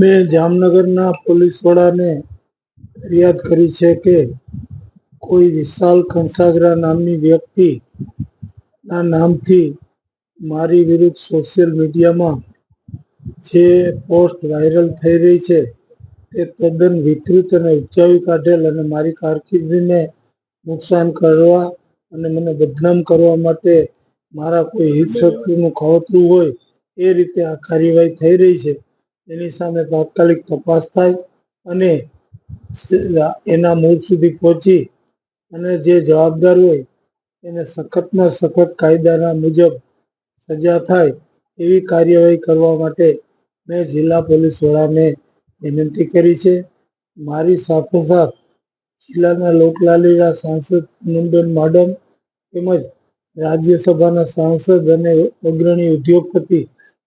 મેં જામનગરના પોલીસ વડાને ફરિયાદ કરી છે કે કોઈ વિશાલ ખંસાગરા નામની વ્યક્તિ ના નામથી મારી વિરુદ્ધ સોશિયલ મીડિયામાં જે પોસ્ટ વાયરલ થઈ રહી છે, તે તદ્દન વિકૃત અને ઉપજાવી કાઢેલ અને મારી કારકિર્દીને નુકસાન કરવા અને મને બદનામ કરવા માટે મારા કોઈ હિત શત્રુનું હોય, એ રીતે આ કાર્યવાહી થઈ રહી છે. એની સામે તાત્કાલિક તપાસ થાય અને એના મૂળ સુધી પહોંચી અને જે જવાબદાર હોય એને સખતમાં સખત કાયદાના મુજબ સજા થાય એવી કાર્યવાહી કરવા માટે મેં જિલ્લા પોલીસ વડાને વિનંતી કરી છે. મારી સાથોસાથ જિલ્લાના લોકલાડીલા સાંસદ નંદન માડમ તેમજ રાજ્યસભાના સાંસદ અને અગ્રણી ઉદ્યોગપતિ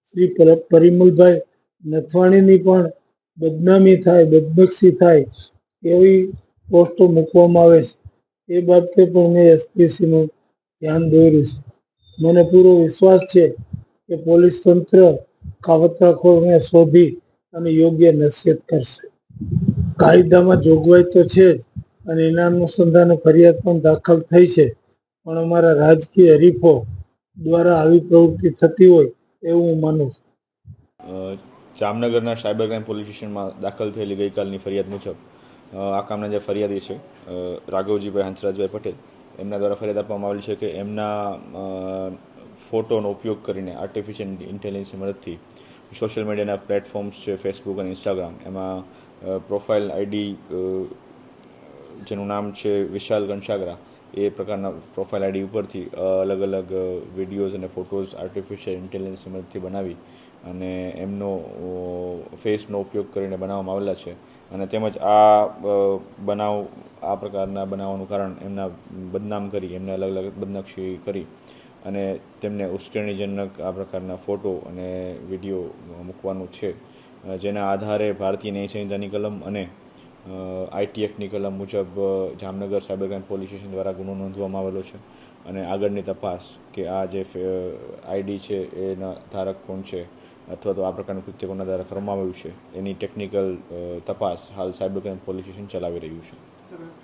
શ્રી પર- પરિમલભાઈ નથવાણીની પણ બદનામી થાય, બદનક્ષી થાય એવી પોસ્ટો મૂકવામાં આવે છે. એ બાબતે પણ મેં એસપીસીનું ધ્યાન દોર્યું છે. મને પૂરો વિશ્વાસ છે કે પોલીસ તંત્ર કાવતરાખોરને શોધી અને યોગ્ય નસીહત કરશે. કાયદામાં જોગવાઈ તો છે જ અને એના અનુસંધાને ફરિયાદ પણ દાખલ થઈ છે. પણ અમારા રાજકીય હરીફો દ્વારા આવી પ્રવૃત્તિ થતી હોય એવું હું માનું છું. જામનગરના સાયબર ક્રાઇમ પોલીસ સ્ટેશનમાં દાખલ થયેલી ગઈકાલની ફરિયાદ મુજબ આ કામના જે ફરિયાદી છે રાઘવજીભાઈ હંસરાજભાઈ પટેલ, એમના દ્વારા ફરિયાદ આપવામાં આવેલી છે કે એમના ફોટોનો ઉપયોગ કરીને આર્ટિફિશિયલ ઇન્ટેલિજન્સની મદદથી સોશિયલ મીડિયાના પ્લેટફોર્મ્સ છે ફેસબુક અને ઇન્સ્ટાગ્રામ એમાં પ્રોફાઇલ આઈડી જેનું નામ છે વિશાલ ઘનસાગરા એ પ્રકારના પ્રોફાઇલ આઈડી ઉપરથી અલગ અલગ વિડીયોઝ અને ફોટોઝ આર્ટિફિશિયલ ઇન્ટેલિજન્સની મદદથી બનાવી અને એમનો ફેસનો ઉપયોગ કરીને બનાવવામાં આવેલા છે. અને તેમજ આ બનાવ, આ પ્રકારના બનાવવાનું કારણ એમના બદનામ કરી, એમને અલગ અલગ બદનક્ષી કરી અને તેમને ઉશ્કેરણીજનક આ પ્રકારના ફોટો અને વીડિયો મૂકવાનું છે. જેના આધારે ભારતીય ન્યાય સંહિતાની કલમ અને આઈટી એક્ટની કલમ મુજબ Jamnagar cyber crime police station દ્વારા ગુનો નોંધવામાં આવેલો છે અને આગળની તપાસ કે આ જે આઈડી છે એના ધારક કોણ છે અથવા તો આ પ્રકારનું કૃત્ય કોના દ્વારા કરવામાં આવ્યું છે, એની ટેકનિકલ તપાસ હાલ સાયબર ક્રાઇમ પોલીસ સ્ટેશન ચલાવી રહ્યું છે.